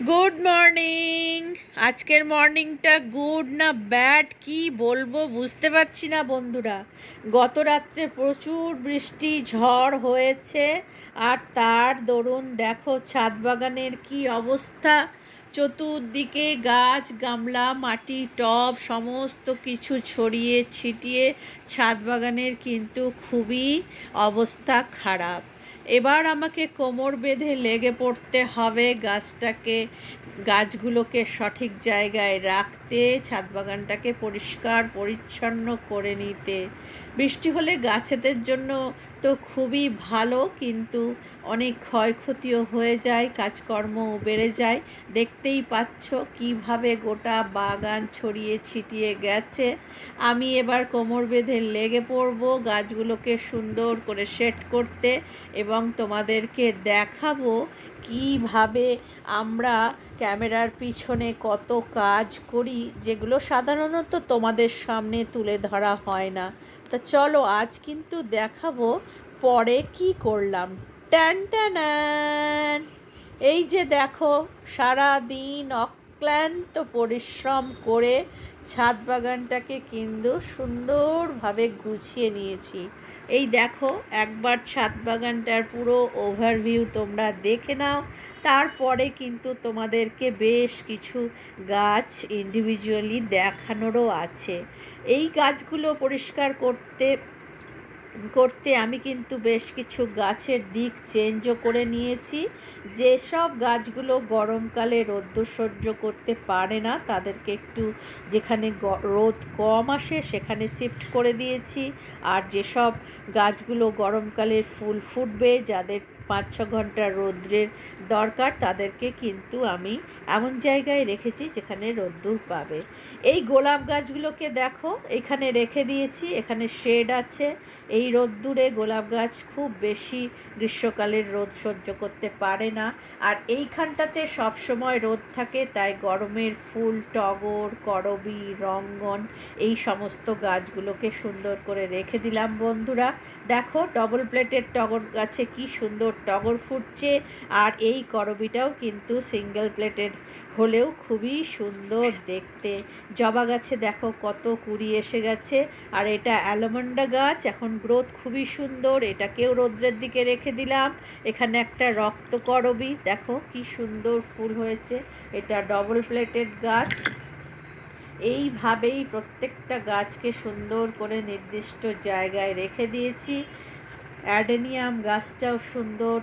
Good morning আজকের মর্নিংটা good না bad কি বলব বুঝতে পারছি না বন্ধুরা। গত রাত্রে প্রচুর বৃষ্টি, ঝড় হয়েছে আর তার দরুন দেখো ছাদ বাগানের কি অবস্থা। চতুর্দিকে গাছ, গামলা, মাটি, টব সমস্ত কিছু ছড়িয়ে ছিটিয়ে ছাদ বাগানের কিন্তু খুবই অবস্থা খারাপ। এবার আমাকে কোমর বেঁধে লেগে পড়তে হবে। গাছটাকে, গাছগুলোকে সঠিক জায়গায় রাখতে ছাদ বাগানটাকে পরিষ্কার, পরিচ্ছন্ন করে নিতে। বৃষ্টি হলে গাছেদের জন্য তো খুবই ভালো, কিন্তু অনেক ক্ষয়ক্ষতিও হয়ে যায়, কাজকর্মও বেড়ে যায়। দেখতেই পাচ্ছ কীভাবে গোটা বাগান ছড়িয়ে ছিটিয়ে গেছে। আমি এবার কোমর বেঁধে লেগে পড়ব গাছগুলোকে সুন্দর করে সেট করতে এবং তোমাদেরকে দেখাবো কীভাবে আমরা ক্যামেরার পিছনে কত কাজ করি, যেগুলো সাধারণত তোমাদের সামনে তুলে ধরা হয় না। তা চলো আজ কিন্তু দেখাবো পরে কি করলাম। ট্যান ট্যান এই যে দেখো সারা দিন অক্লান্ত পরিশ্রম করে ছাদ বাগানটাকে কিন্তু সুন্দরভাবে গুছিয়ে নিয়েছি। এই দেখো, একবার ছাদ বাগানটার পুরো ওভারভিউ তোমরা দেখে নাও। তারপরে কিন্তু তোমাদেরকে বেশ কিছু গাছ ইন্ডিভিজুয়ালি দেখানোরও আছে। এই গাছগুলো পরিষ্কার করতে করতে আমি কিন্তু বেশ কিছু গাছের দিক চেঞ্জও করে নিয়েছি। যেসব গাছগুলো গরমকালে রোদ্দ সহ্য করতে পারে না, তাদেরকে একটু যেখানে রোদ কম আসে সেখানে শিফট করে দিয়েছি। আর যেসব গাছগুলো গরমকালে ফুল ফুটবে, যাদের পাঁচ ছ ঘণ্টা রৌদ্রের দরকার তাদেরকে কিন্তু আমি এমন জায়গায় রেখেছি যেখানে রোদ্দুর পাবে। এই গোলাপ গাছগুলোকে দেখো, এখানে রেখে দিয়েছি, এখানে শেড আছে। এই রোদ্দুরে গোলাপ গাছ খুব বেশি গ্রীষ্মকালের রোদ সহ্য করতে পারে না। আর এইখানটাতে সবসময় রোদ থাকে, তাই গরমের ফুল, টগর, করবি, রঙ্গন, এই সমস্ত গাছগুলোকে সুন্দর করে রেখে দিলাম বন্ধুরা। দেখো ডবল প্লেটের টগর গাছে কি সুন্দর টগর ফুটছে আর এই করবিটাও কিন্তু সিঙ্গেল প্লেটের হলেও খুবই সুন্দর দেখতে। জবা গাছে দেখো কত কুড়ি এসে গেছে আর এটা অ্যালোমন্ডা গাছ, এখন গ্রোথ খুবই সুন্দর, এটাকেও রৌদ্রের দিকে রেখে দিলাম। এখানে একটা রক্ত করবি, দেখো কি সুন্দর ফুল হয়েছে, এটা ডবল প্লেটেড গাছ। এইভাবেই প্রত্যেকটা গাছকে সুন্দর করে নির্দিষ্ট জায়গায় রেখে দিয়েছি। অ্যাডেনিয়াম গাছটাও সুন্দর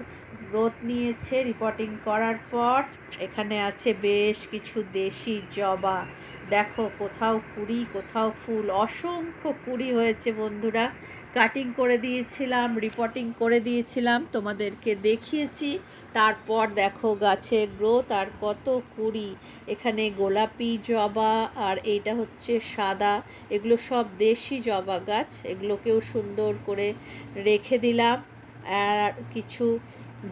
রোদ নিয়েছে রিপোর্টিং করার পর। এখানে আছে বেশ কিছু দেশি জবা। দেখো কোথাও কুড়ি, কোথাও ফুল। অসংখ্য কুড়ি হয়েছে বন্ধুরা। কাটিং করে দিয়েছিলাম রিপোর্টিং করে দিয়েছিলাম, তোমাদেরকে দেখিয়েছি। তারপর দেখো গাছের গ্রোথ আর কত কুড়ি। এখানে গোলাপি জবা আর এইটা হচ্ছে সাদা। এগুলো সব দেশি জবা গাছ। এগুলোকেও সুন্দর করে রেখে দিলাম। আর কিছু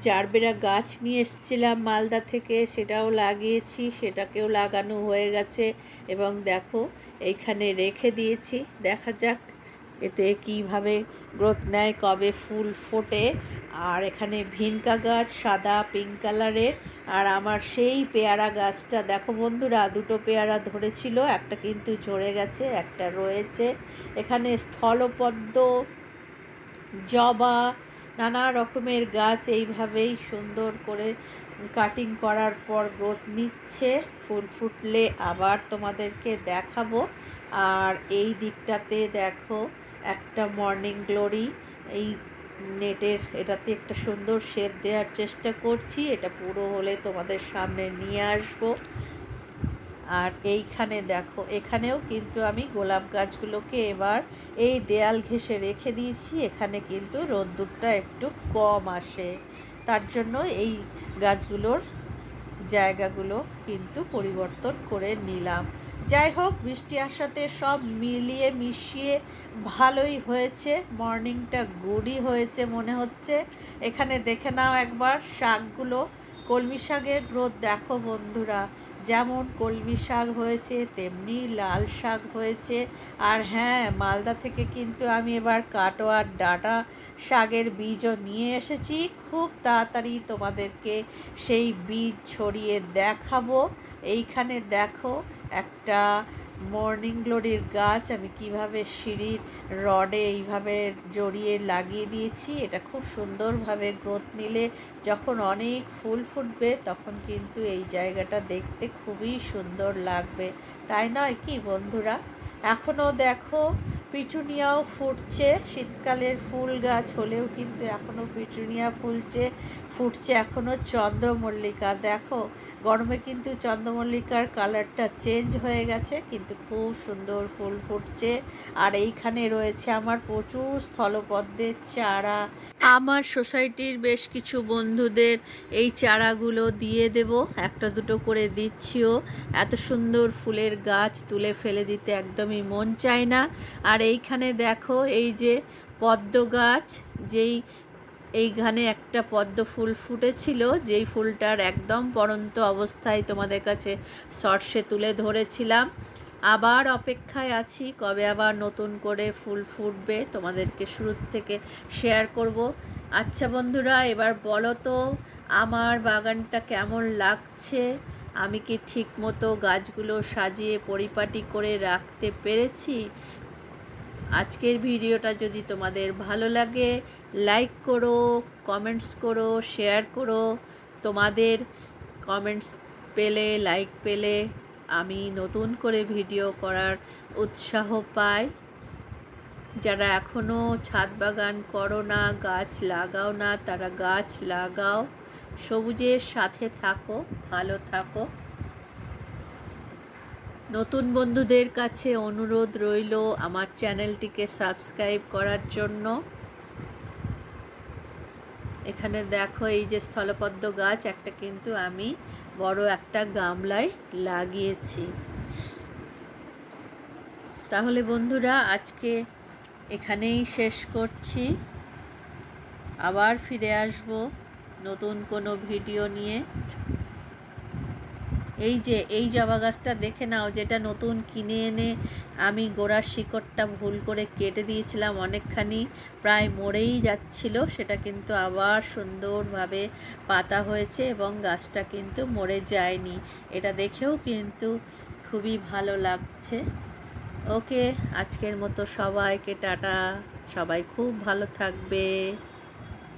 জারবেরা গাছ নিয়ে এসেছিলাম মালদা থেকে, সেটাও লাগিয়েছি, সেটাকেও লাগানো হয়ে গেছে। এবং দেখো, এইখানে রেখে দিয়েছি। দেখা যাক এতে কীভাবে গ্রোথ নেয়, কবে ফুল ফোটে। আর এখানে ভিনকা গাছ, সাদা, পিঙ্ক কালারের। আর আমার সেই পেয়ারা গাছটা, দেখো বন্ধুরা, দুটো পেয়ারা ধরেছিল, একটা কিন্তু ঝরে গেছে, একটা রয়েছে। এখানে স্থলপদ্ম, জবা নানা রকমের গাছ এইভাবেই সুন্দর করে কাটিং করার পর গ্রোথ নিচ্ছে। ফুল ফুটলে আবার তোমাদেরকে দেখাবো। আর এই দিকটাতে দেখো, একটা মর্নিং গ্লোরি এই নেটের এটাতে একটা সুন্দর শেপ দেওয়ার চেষ্টা করছি। এটা পুরো হলে তোমাদের সামনে নিয়ে আসব। আর এইখানে দেখো, এখানেও কিন্তু আমি গোলাপ গাছগুলোকে এবার এই দেয়াল ঘেসে রেখে দিয়েছি। এখানে কিন্তু রোদ্দুরটা একটু কম আসে। তার জন্য এই গাছগুলোর জায়গাগুলো কিন্তু পরিবর্তন করে নিলাম। যাই হোক বৃষ্টি আসাতে সব মিলিয়ে মিশিয়ে ভালোই হয়েছে। মর্নিংটা গুডই হয়েছে মনে হচ্ছে। এখানে দেখে নাও একবার শাকগুলো। কলমি শাকের গ্রোথ দেখো বন্ধুরা, যেমন কলমি শাক হয়েছে, তেমনি লাল শাক হয়েছে। আর হ্যাঁ মালদা থেকে কিন্তু আমি এবার কাটোয়ার ডাটা শাকের বীজও নিয়ে এসেছি। খুব তাড়াতাড়ি তোমাদেরকে সেই বীজ ছড়িয়ে দেখাবো। এইখানে দেখো একটা মর্নিং গ্লোরির গাছ, আমি কীভাবে সিঁড়ির রডে এইভাবে জড়িয়ে লাগিয়ে দিয়েছি, এটা খুব সুন্দরভাবে গ্রোথ নিলে যখন অনেক ফুল ফুটবে, তখন কিন্তু এই জায়গাটা দেখতে খুবই সুন্দর লাগবে। তাই নয় কি বন্ধুরা? এখনও দেখো পিটুনিয়াও ফুটছে। শীতকালের ফুল গাছ হলেও কিন্তু এখনও পিটুনিয়া ফুলছে, ফুটছে এখনও চন্দ্রমল্লিকা। দেখো, গরমে কিন্তু চন্দ্রমল্লিকার কালারটা চেঞ্জ হয়ে গেছে, কিন্তু খুব সুন্দর ফুল ফুটছে। আর এইখানে রয়েছে আমার প্রচুর স্থলপদ্মের চারা। আমার সোসাইটির বেশ কিছু বন্ধুদের এই চারাগুলো দিয়ে দেব। একটা দুটো করে দিচ্ছিও। এত সুন্দর ফুলের গাছ তুলে ফেলে দিতে একদমই মন চায় না। আর এইখানে দেখো, এই যে পদ্ম গাছ, যেই এইখানে একটা পদ্ম ফুল ফুটেছিল, যেই ফুলটার একদম পরন্ত অবস্থায় তোমাদের কাছে শর্টসে তুলে ধরেছিলাম। আবার অপেক্ষায় আছি, কবে আবার নতুন করে ফুল ফুটবে তোমাদেরকে শুরুর থেকে শেয়ার করব। আচ্ছা বন্ধুরা, এবার বলো তো, আমার বাগানটা কেমন লাগছে? আমি কি ঠিক মতো গাছগুলো সাজিয়ে পরিপাটি করে রাখতে পেরেছি? আজকের ভিডিওটা যদি তোমাদের ভালো লাগে লাইক করো কমেন্টস করো শেয়ার করো। তোমাদের কমেন্টস পেলে লাইক পেলে আমি নতুন করে ভিডিও করার উৎসাহ পাই। যারা এখনও ছাদ বাগান করো না, গাছ লাগাও না, তারা গাছ লাগাও। সবুজের সাথে থাকো, ভালো থাকো। নতুন বন্ধুদের কাছে অনুরোধ রইল আমার চ্যানেলটিকে সাবস্ক্রাইব করার জন্য। এখানে দেখো এই যে স্থলপদ্ম গাছ, একটা কিন্তু আমি বড় একটা গামলায় লাগিয়েছি। তাহলে বন্ধুরা, আজকে এখানেই শেষ করছি। আবার ফিরে আসব নতুন কোনো ভিডিও নিয়ে। এই যে, এই জবা গাছটা দেখে নাও, যেটা নতুন কিনে এনে আমি গোড়ার শিকড়টা ভুল করে কেটে দিয়েছিলাম অনেকখানি, প্রায় মরেই যাচ্ছিল। সেটা কিন্তু আবার সুন্দরভাবে পাতা হয়েছে এবং গাছটা কিন্তু মরে যায়নি। এটা দেখেও কিন্তু খুবই ভালো লাগছে। ওকে, আজকের মতো সবাইকে টাটা। সবাই খুব ভালো থাকবে।